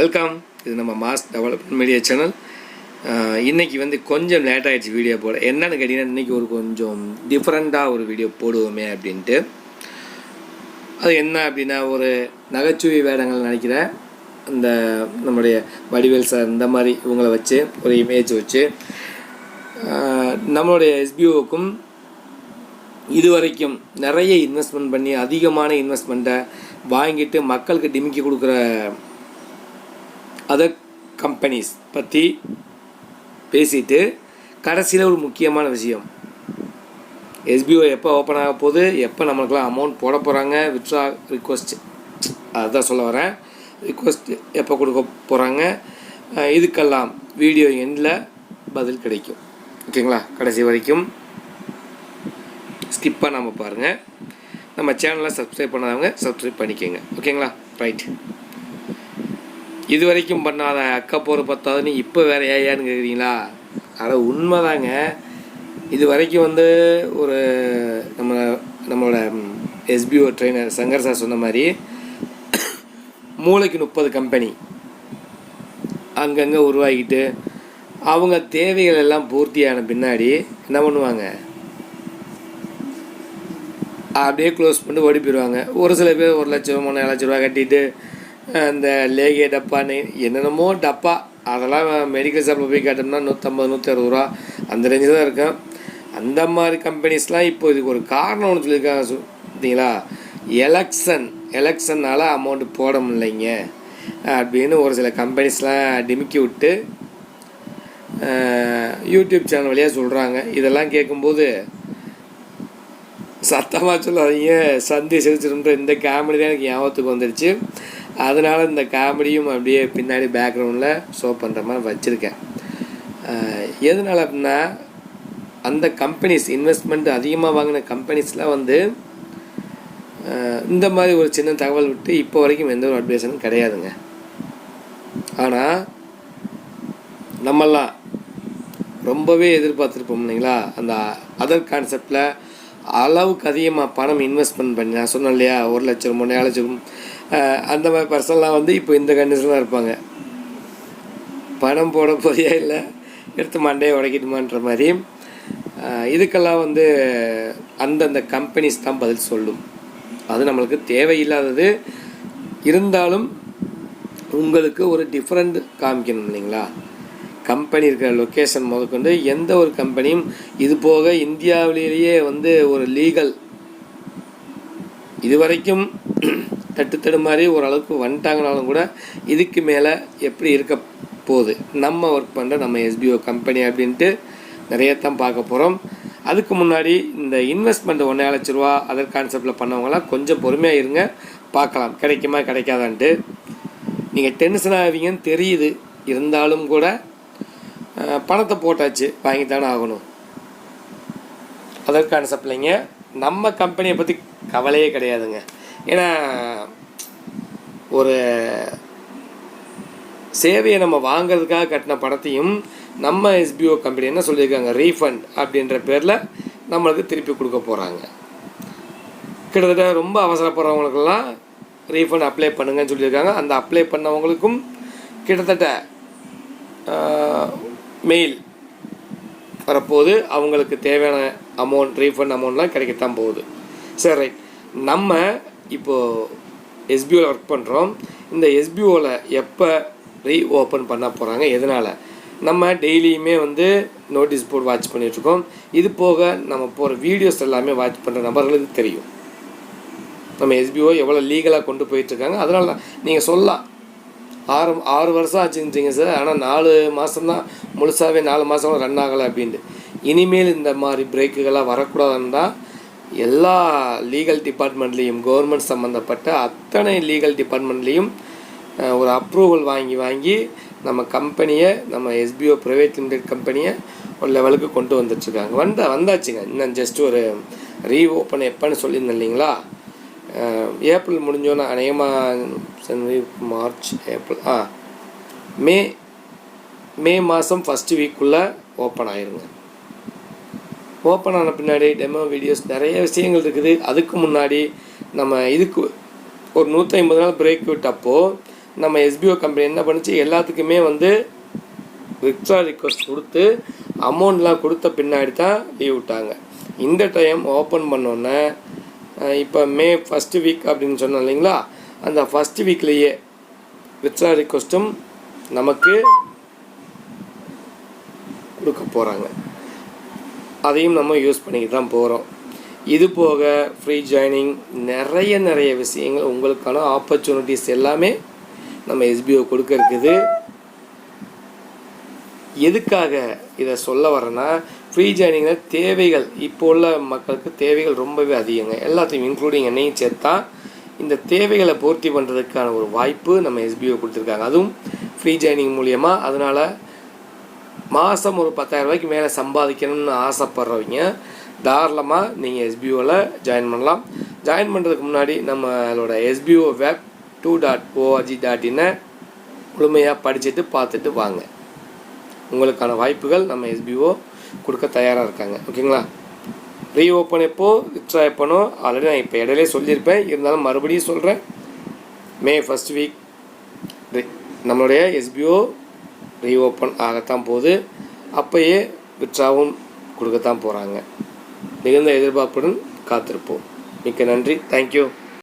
Welcome இது நம்ம mass development media channel இன்றைக்கி வந்து கொஞ்சம் லேட் ஆகிடுச்சு வீடியோ போட. என்னென்னு கேட்டிங்கன்னா இன்றைக்கி ஒரு கொஞ்சம் டிஃப்ரெண்ட்டாக ஒரு வீடியோ போடுவோமே அப்படின்ட்டு. அது என்ன அப்படின்னா ஒரு நகைச்சுவை வேடங்கள் நினைக்கிற அந்த நம்முடைய வடிவேல் சார் இந்த மாதிரி இவங்கள வச்சு ஒரு இமேஜ் வச்சு நம்மளுடைய நம்மளுடைய இது இதுவரைக்கும் நிறைய இன்வெஸ்ட்மெண்ட் பண்ணி அதிகமான இன்வெஸ்ட்மெண்ட்டை வாங்கிட்டு மக்களுக்கு டிமிக்கி கொடுக்குற அதர் கம்பெனிஸ் பற்றி பேசிட்டு கடைசியில் ஒரு முக்கியமான விஷயம். எஸ்பிஓ எப்போ ஓப்பன் ஆக போகுது எப்போ நம்மளுக்கெல்லாம் அமௌண்ட் போட போகிறாங்க வித்ரா ரிக்வஸ்ட் அதுதான் சொல்ல வரேன். ரிக்வஸ்ட் எப்போ கொடுக்க போகிறாங்க இதுக்கெல்லாம் வீடியோ எண்டில் பதில் கிடைக்கும். ஓகேங்களா? கடைசி வரைக்கும் ஸ்கிப்பாக நம்ம பாருங்கள் நம்ம சேனலை சப்ஸ்கிரைப் பண்ணாதவங்க சப்ஸ்கிரைப் பண்ணிக்கோங்க. ஓகேங்களா? ரைட் இது வரைக்கும் பண்ணாத அக்கா போகிற பத்தாதுன்னு இப்போ வேற ஏயான்னு கேட்குறீங்களா அட உண்மைதாங்க. இது வரைக்கும் வந்து ஒரு நம்ம நம்மளோட எஸ்பிஓ ட்ரெயினர் சங்கர் சார் சொன்ன மாதிரி மூளைக்கு முப்பது கம்பெனி அங்கங்கே உருவாக்கிட்டு அவங்க தேவைகள் எல்லாம் பூர்த்தியான பின்னாடி என்ன பண்ணுவாங்க? அப்படியே க்ளோஸ் பண்ணிட்டு ஓடி போயிடுவாங்க ஒரு சில பேர் ஒரு லட்ச ரூபா மூணு லட்ச ரூபா கட்டிட்டு அந்த லேகே டப்பான்னு என்னென்னமோ டப்பா அதெல்லாம் மெடிக்கல் ஷாப்பில் போய் கேட்டோம்னா நூற்றம்பது நூற்றி அறுபது ரூபா அந்த ரேஞ்சு தான் இருக்கும். அந்த மாதிரி கம்பெனிஸ்லாம் இப்போ இதுக்கு ஒரு காரணம் ஒன்று சொல்லியிருக்காங்க சு- பார்த்தீங்களா? எலெக்ஷன் எலெக்ஷனால் அமௌண்ட் போட முடியலைங்க அப்படின்னு ஒரு சில கம்பெனிஸ்லாம் டிமிக்கி விட்டு யூடியூப் சேனல் வழியாக சொல்கிறாங்க இதெல்லாம் கேட்கும்போது சத்தமாக சொல்லாதீங்க சந்தி சிரிச்சிருன்ற இந்த காமெடி தான் எனக்கு ஞாபகத்துக்கு வந்துடுச்சு அதனால் இந்த காமெடியும் அப்படியே பின்னாடி பேக்ரவுண்டில் ஷோ பண்ணுற மாதிரி வச்சுருக்கேன். எதனால் அப்படின்னா அந்த கம்பெனிஸ் இன்வெஸ்ட்மெண்ட் அதிகமாக வாங்கின கம்பெனிஸ்லாம் வந்து இந்த மாதிரி ஒரு சின்ன தகவல் விட்டு இப்போ வரைக்கும் எந்த ஒரு அட்வைஸனும் கிடையாதுங்க. ஆனால் நம்மெல்லாம் ரொம்பவே எதிர்பார்த்துருப்போம் இல்லைங்களா? அந்த அதர் கான்செப்டில் அளவுக்கு அதிகமாக பணம் இன்வெஸ்ட்மெண்ட் பண்ணி நான் சொன்னேன் இல்லையா? ஒரு லட்சம் மூணு லட்சம் அந்த மாதிரி பர்சன்லாம் வந்து இப்போ இந்த கண்டிஷனில் இருப்பாங்க. பணம் போட போறியா இல்லை? எடுத்து மண்டையை உடைக்கிட்டுமான்ற மாதிரி. இதுக்கெல்லாம் வந்து அந்தந்த கம்பெனிஸ் தான் பதில் சொல்லும். அது நம்மளுக்கு தேவையில்லாதது. இருந்தாலும் உங்களுக்கு ஒரு டிஃப்ரெண்ட் காமிக்கணும் இல்லைங்களா? கம்பெனி இருக்கிற லொக்கேஷன் முதற்கொண்டு எந்த ஒரு கம்பெனியும் இது போக இந்தியாவிலேயே வந்து ஒரு லீகல் இது வரைக்கும் தட்டு மாதிரி ஓரளவுக்கு வந்துட்டாங்கனாலும் கூட இதுக்கு மேலே எப்படி இருக்க போகுது? நம்ம ஒர்க் பண்ணுற நம்ம எஸ்பிஓ கம்பெனி அப்படின்ட்டு நிறைய தான் பார்க்க போகிறோம் அதுக்கு முன்னாடி இந்த இன்வெஸ்ட்மெண்ட் ஒன்றே லட்ச ரூபா அதர் கான்செப்டில் பண்ணவங்களாம் கொஞ்சம் பொறுமையாக இருங்க. பார்க்கலாம். கிடைக்குமா கிடைக்காதான்ட்டு. நீங்கள் டென்ஷன் ஆவீங்கன்னு தெரியுது. இருந்தாலும் கூட பணத்தை போட்டாச்சு. வாங்கித்தானே ஆகணும். அதர் கான்செப்ட்லைங்க நம்ம கம்பெனியை பற்றி கவலையே கிடையாதுங்க. ஏன்னா ஒரு சேவையை நம்ம வாங்குறதுக்காக கட்டின பணத்தையும் நம்ம எஸ்பிஓ கம்பெனி என்ன சொல்லியிருக்காங்க? ரீஃபண்ட் அப்படின்ற பேரில் நம்மளுக்கு திருப்பி கொடுக்க போகிறாங்க கிட்டத்தட்ட ரொம்ப அவசரப்படுறவங்களுக்கெல்லாம் ரீஃபண்ட் அப்ளை பண்ணுங்கன்னு சொல்லியிருக்காங்க. அந்த அப்ளை பண்ணவங்களுக்கும் கிட்டத்தட்ட மெயில் வரப்போது அவங்களுக்கு தேவையான அமௌண்ட் ரீஃபண்ட் அமௌண்ட்லாம் கிடைக்கத்தான் போகுது. சரி ரைட் நம்ம இப்போது எஸ்பிஓவில் ஒர்க் பண்ணுறோம் இந்த எஸ்பிஓவில் எப்போ ரீ ஓப்பன் பண்ண போகிறாங்க எதனால்? நம்ம டெய்லியுமே வந்து நோட்டீஸ் போர்டு வாட்ச் பண்ணிகிட்ருக்கோம் இது போக நம்ம போகிற வீடியோஸ் எல்லாமே வாட்ச் பண்ணுற நபர்களுக்கு தெரியும். நம்ம எஸ்பிஓ எவ்வளோ லீகலாக கொண்டு போயிட்டுருக்காங்க அதனால தான் நீங்கள் சொல்லலாம். ஆறு ஆறு வருஷம் ஆச்சுன்றீங்க சார் ஆனால் நாலு மாதம்தான் முழுசாகவே நாலு மாதம் ரன் ஆகலை அப்படின்ட்டு. இனிமேல் இந்த மாதிரி பிரேக்குகள்லாம் வரக்கூடாதுன்னு தான் எல்லா லீகல் டிபார்ட்மெண்ட்லேயும் கவர்மெண்ட் சம்மந்தப்பட்ட அத்தனை லீகல் டிபார்ட்மெண்ட்லேயும் ஒரு அப்ரூவல் வாங்கி வாங்கி நம்ம கம்பெனியை நம்ம எஸ்பிஓ ப்ரைவேட் லிமிடெட் கம்பெனியை ஒரு லெவலுக்கு கொண்டு வந்துட்டுருக்காங்க. வந்த வந்தாச்சுங்க. இன்னும் ஜஸ்ட் ஒரு ரீ ஓப்பன் எப்போன்னு சொல்லியிருந்தேன் இல்லைங்களா? ஏப்ரல் முடிஞ்சோன்னா அநேகமாக ஜனவரி மார்ச் ஏப்ரல் ஆ மே மே மாதம் ஃபஸ்ட்டு வீக்குள்ளே ஓப்பன் ஆயிருங்க. ஓப்பன் ஆன பின்னாடி டெமோ வீடியோஸ் நிறைய விஷயங்கள் இருக்குது. அதுக்கு முன்னாடி நம்ம இதுக்கு ஒரு நூற்றி ஐம்பது நாள் பிரேக் விட்டப்போ நம்ம எஸ்பிஓ கம்பெனி என்ன பண்ணுச்சு? எல்லாத்துக்குமே வந்து வித்ரா ரிக்வஸ்ட் கொடுத்து அமௌண்ட்லாம் கொடுத்த பின்னாடி தான் லீவ் விட்டாங்க. இந்த டைம் ஓப்பன் பண்ணோன்னே இப்போ மே ஃபஸ்ட்டு வீக் அப்படின்னு சொன்னோம் இல்லைங்களா? அந்த ஃபஸ்ட்டு வீக்லேயே வித்ரா ரிக்வஸ்ட்டும் நமக்கு கொடுக்க போகிறாங்க அதையும் நம்ம யூஸ் பண்ணிக்கிட்டு தான் போகிறோம் இது போக ஃப்ரீ ஜாயினிங் நிறைய நிறைய விஷயங்கள் உங்களுக்கான ஆப்பர்ச்சுனிட்டிஸ் எல்லாமே நம்ம எஸ்பிஓ கொடுக்க இருக்குது. எதுக்காக இதை சொல்ல வரேன்னா ஃப்ரீ ஜாயினிங்கில் தேவைகள் இப்போ உள்ள மக்களுக்கு தேவைகள் ரொம்பவே அதிகங்க. எல்லாத்தையும் இன்க்ளூடிங் என்னையும் சேர்த்தா இந்த தேவைகளை பூர்த்தி பண்ணுறதுக்கான ஒரு வாய்ப்பு நம்ம எஸ்பிஓ கொடுத்துருக்காங்க. அதுவும் ஃப்ரீ ஜாயினிங் மூலியமாக அதனால் மாதம் ஒரு பத்தாயிரம் ரூபாய்க்கு மேலே சம்பாதிக்கணும்னு ஆசைப்பட்றவங்க தாராளமாக நீங்கள் எஸ்பிஓவில் ஜாயின் பண்ணலாம். ஜாயின் பண்ணுறதுக்கு முன்னாடி நம்மளோட SPO web two dot ORG dot இன்னை முழுமையாக படிச்சுட்டு பார்த்துட்டு வாங்க. உங்களுக்கான வாய்ப்புகள் நம்ம எஸ்பிஓ கொடுக்க தயாராக இருக்காங்க. ஓகேங்களா? ரீ ஓப்பன் எப்போ? வித்ரா எப்போனோ? ஆல்ரெடி நான் இப்போ இடையிலே சொல்லியிருப்பேன். இருந்தாலும் மறுபடியும் சொல்கிறேன் மே ஃபஸ்ட் வீக் நம்மளுடைய எஸ்பிஓ ரீ ஓப்பன் ஆகத்தான் போகுது. அப்போயே வித்ராவும் கொடுக்கத்தான் போகிறாங்க மிகுந்த எதிர்பார்ப்புடன் காத்திருப்போம். மிக்க நன்றி. தேங்க்யூ